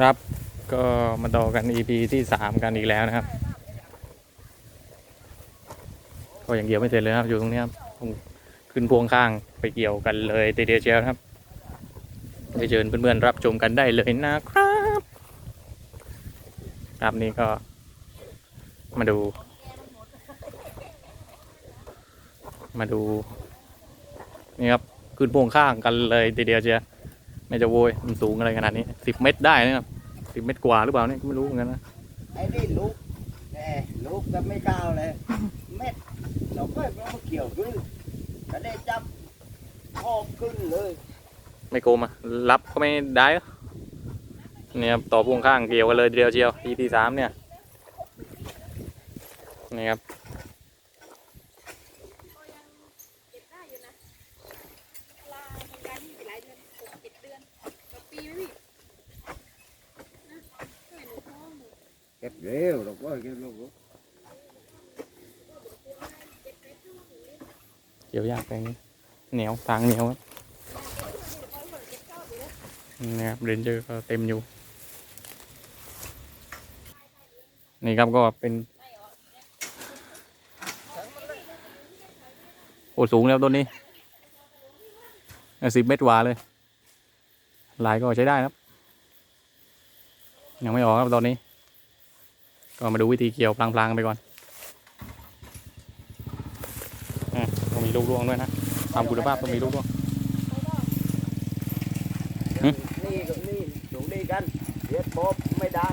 ครับก็มาต่อกัน EP ที่สามกันอีกแล้วนะครับ ก็อย่างเดียวไม่เสร็จเลยครับ อยู่ตรงนี้ครับขึ้นพวงข้างไปเกี่ยวกันเลยทีเดียวเชียวครับไปเชิญเพื่อนๆรับชมกันได้เลยนะครับ ครับนี่ก็มาดู มาดู นี่ครับขึ้นพวงข้างกันเลยทีเดียวเชียว ไม่จะโวยมันสูงอะไรขนาดนี้สิบเมตรได้นะครับสิบเมตรกว่าหรือเปล่าเนี่ยไม่รู้เหมือนกันนะไอ้นี่ลูกแน่ลูกจะไม่ก้าวเลย เม็ดเราก็ไม่มาเกี่ยวด้วยก็ได้จับคอบขึ้นเลยไม่โกมอะรับก็ไม่ได้เหรอเนี่ยครับต่อพ่วงข้างเกี่ยวกันเลยทีเดียวเชียว EP สามเนี่ยนี่ครับ ก็ยังเก็บได้อยู่นะลาทำการที่หลายเดือนหกเจ็ดเดือนต่อปีไหมพี่นะก็เห็นหนูท้องหนู เก็บเร็วเราก็เก็บลูกเกี่ยวยากไปนี่เหนียวทางเหนียวครับนี่ครับเรนเจอร์ก็เต็มอยู่ นี่ครับก็เป็น โอ้สูงแล้วต้นนี้สิบเมตรกว่าเลย ลายก็ใช้ได้ครับ ยังไม่ออกครับตอนนี้ ก็มาดูวิธีเกี่ยวพลางๆไปก่อนอะต้องมีลูกร่วงด้วยนะตามคุณภาพต้องมีลูกร่วงหึนี่กับนี่อยู่นี่กันเรียกบ๊อบไม่ได้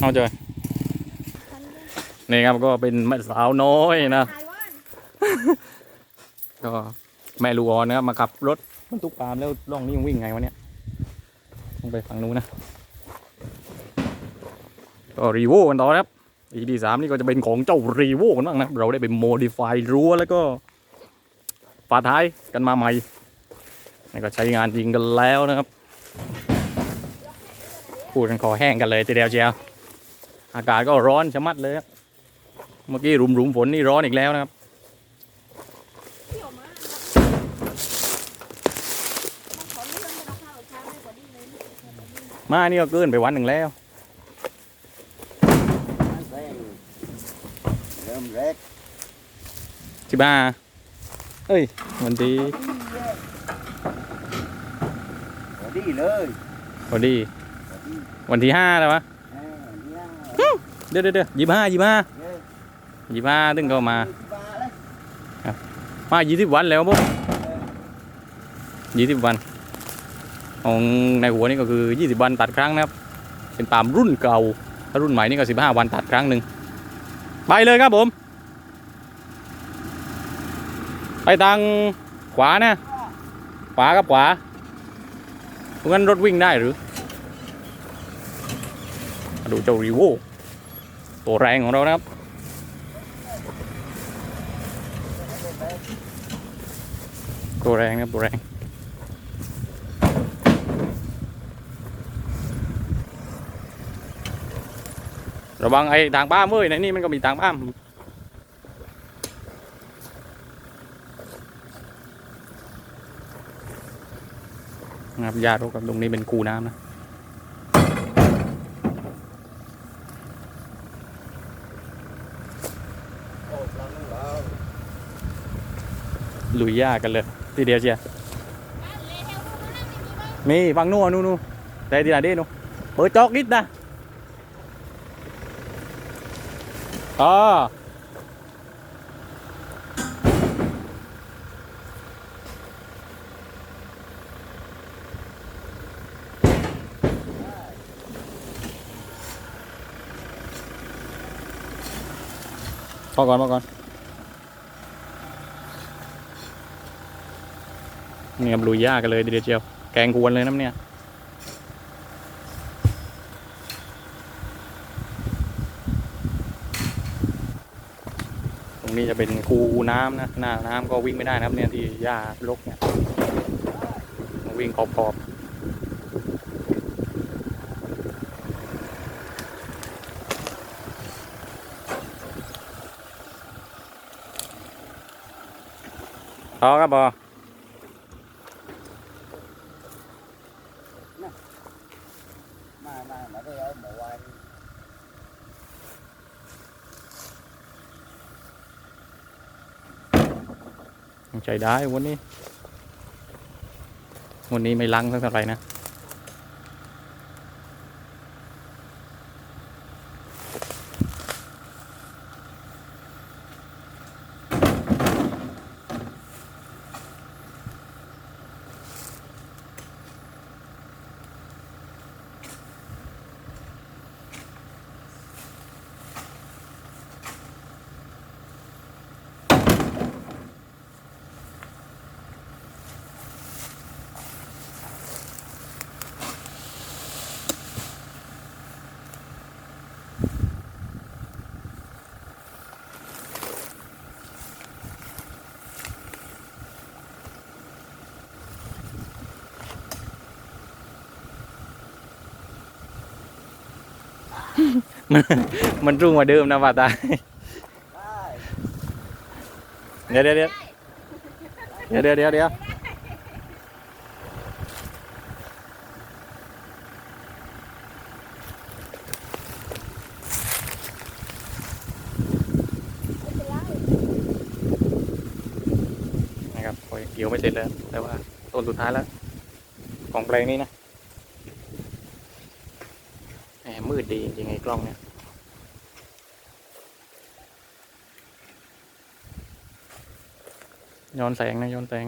เอาเจอนี่ครับก็เป็นแม่สาวน้อยนะถ่ายว่านก็แม่ลูกอ่อนนะครับมาขับรถบรรทุกปาล์มแล้วร่องนี้ยังวิ่งไงวะเนี่ยต้องไปฝั่งนู้นนะ ก็รีโวกันต่อครับ EP สามนี่ก็จะเป็นของเจ้ารีโวกันบ้างนะเราได้ไปโมดิฟายรั้วแล้วก็ฝาท้ายกันมาใหม่นี่ก็ใช้งานจริงกันแล้วนะครับพูดกันคอแห้งกันเลยทีเดียวเชียวอากาศก็ร้อนชะมัดเลยครับเมื่อกี้รุมรุมๆฝนนี่ร้อนอีกแล้วนะครับมาเนไปเอาข้าวช้างให้กว่ยมานี่ก็เกินไปวันหนึ่งแล้ว แรงเริ่มแรก สิ บห้าเอ้ย วันที่พอดีเลยพอดี พอดีวันที่ห้าแล้ววะเออเนี่ยเดี๋ยวเดี๋ยวเดี๋ยวยี่ห้ายี่ห้าเย้ยี่ห้าตึงเข้ามามาเลยมายี่สิบวันแล้วปุ๊บยี่สิบวัน ของในหัวนี่ก็คือยี่สิบวันตัดครั้งนะครับ เป็นปาล์มรุ่นเก่า ถ้ารุ่นใหม่นี่ก็สิบห้าวันตัดครั้งหนึ่ง ไปเลยครับผม ไปทางขวานะ ขวากับขวาตรงนั้นรถวิ่งได้หรือ มาดูเจ้ารีโวตัวแรงของเรานะครับ ตัวแรงนะครับตัวแรงระวังไอ้ทางบ้ามเว้ยในนี่มันก็มีทางบ้าม นะครับญาติกับตรงนี้เป็นคูน้ำนะลุยยากกันเลย ทีเดียวเชียมีฟังนู่นนู่นนู่ที่ไหนดินู่นเปิดจอกนิดนะอ๋อ อก่อนพอก่อน นี่ครับลุยยากกันเลยเดียวเชียว แกงกวนเลยน้ำเนี่ย ตรงนี้จะเป็นคูน้ำนะ หน้าน้ำก็วิ่งไม่ได้นะครับเนี่ยที่หญ้ารกเนี่ย วิ่งขอบข พอครับพอมามามาได้เอามาไว้ยังใจได้วันนี้ วันนี้ไม่ลังสักเท่าไหร่นะ มันมันรุ่งกว่าเดิมนะว่าตายเดี๋ยวเดี๋ยวเดี๋ยวเดี๋ยวเดี๋ยวเดี๋ยวนะครับโอ้ยเกี่ยวไม่เสร็จแล้ว แต่ว่าต้นสุดท้ายแล้ว ของแปลงนี้นะแหมมื ดีจริงไอ้กล้องเนี่ยย้อนแสงนะย้อนแสง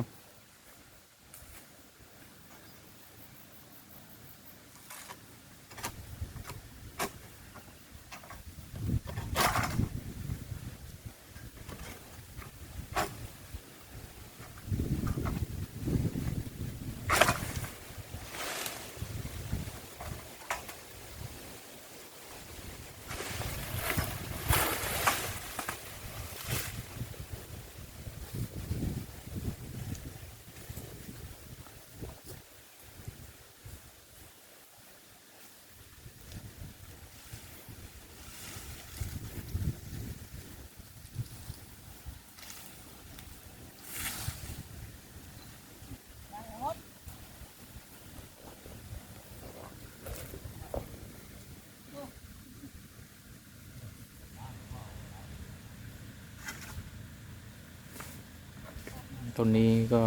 ต้นนี้ก็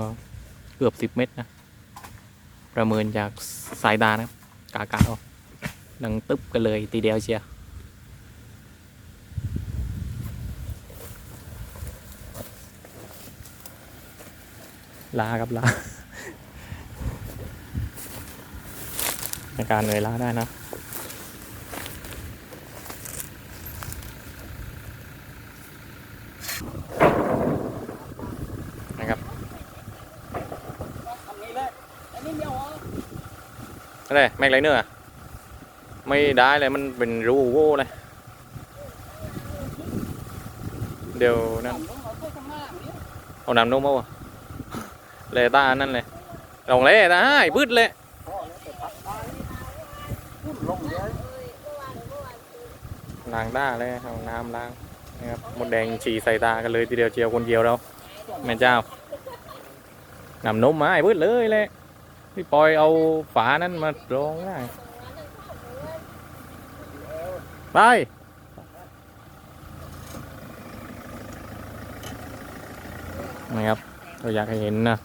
เกือบสิบเมตรนะ ประเมินจากสายตานะกากาเอาดังตึ๊บกันเลยทีเดียวเชียวลาครับลาในการเหนื่อยล้าได้นะ นะครับ ทำนี้เลยอันนี้เดียวเหรอ อะไรแม็กไลเนอร์อไม่ได้เลยมันเป็นรูโว้เลยเดี๋ยวนั่นต้องเอาไปข้างหน้าอย่างนี้เอาน้ำนมเอาอะเลตานั่นเลยลงเลยพอแล้วแต่พักได้ขึ้นลยล้างด้าเลยเอาน้ำล้างนะครับมดแดงฉี่ใส่ตากันเลยทีเดียวเจียวคนเดียวเราแม่เจ้าน้ำนมมาไอ้พืดเลยเลย พี่ปอยเอาฝานั้นมารองได้ไปนะครับเราอยากให้เห็นนะ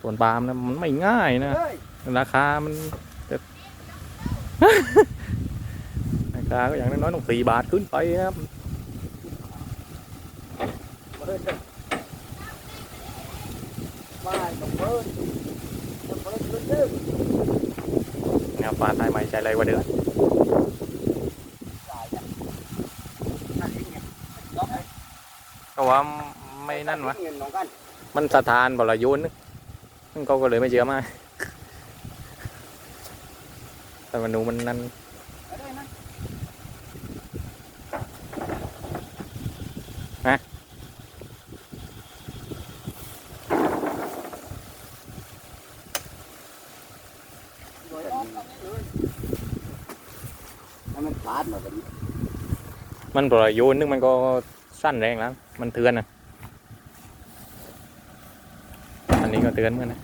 สวนปาล์มนะมันไม่ง่ายนะเฮ้ยราคามันจะราคาก็อย่างน้อยๆต้องสี่บาทขึ้นไปครับเปิดเลยไม่ต้องเปิด ต้องเปิดเปิดเปิดนวปลาตายใหม่ใจไรว่าเดือนเองไงล็อกไอ้ก็ว่าไม่นั่นวะเงินน้องกันมันสถานบลายนนึกซึ่งเขาก็เลยไม่เจอมาก แต่มันดูมันนั่น เอาได้นะ ฮะ โดยออกเอาไปเลยให้มันขาดมาแบบนี้มันปลโยนนึกมันก็สั้นแรงแล้ว มันเตือนนะอันนี้ก็เตือนเหมือนกันนะ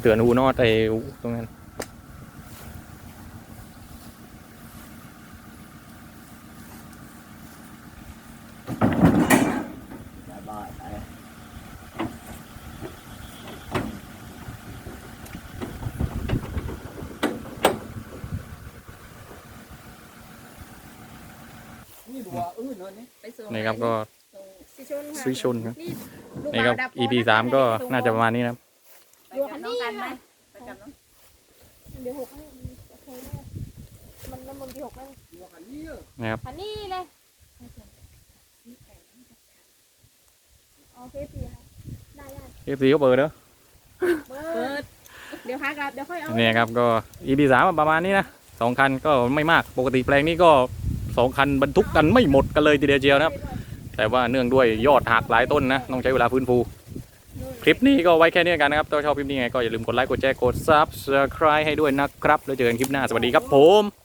เตือนอูนอตไอ้ตรงนั้น นู่นนี่ ไปส่งนี่ครับก็ส่งสิชนค่ะสิชนครับนี่ลูกนี่ครับบ่าวดับ EP สามก็น่าจะประมาณนี้นะครับไปกับน้องกันไหมไปกับน้องเดี๋ยวหกให้โอเคแม่มันน้ำมันที่หกแล้วหัวขันนี้เออนะครับอันนี้เลยโอเคสี่ค่ะได้ได้เอฟซีก็เปิดเนอะเบอเปิร์ดเดี๋ยวหากลับเดี๋ยวค่อยเอาเนี่ยครับก็ EP สามประมาณนี้นะสองคันก็ไม่มากปกติแปลงนี้ก็ สองคันบรรทุกกันไม่หมดกันเลยทีเดียวเชียวนะครับ แต่ว่าเนื่องด้วยยอดหักหลายต้นนะต้องใช้เวลาฟื้นฟู คลิปนี้ก็ไว้แค่นี้กันนะครับถ้าชอบคลิปนี้ไงก็อย่าลืมกดไลค์กดแชร์กดซับสไครต์ให้ด้วยนะครับ แล้วเจอกันคลิปหน้าสวัสดีครับผม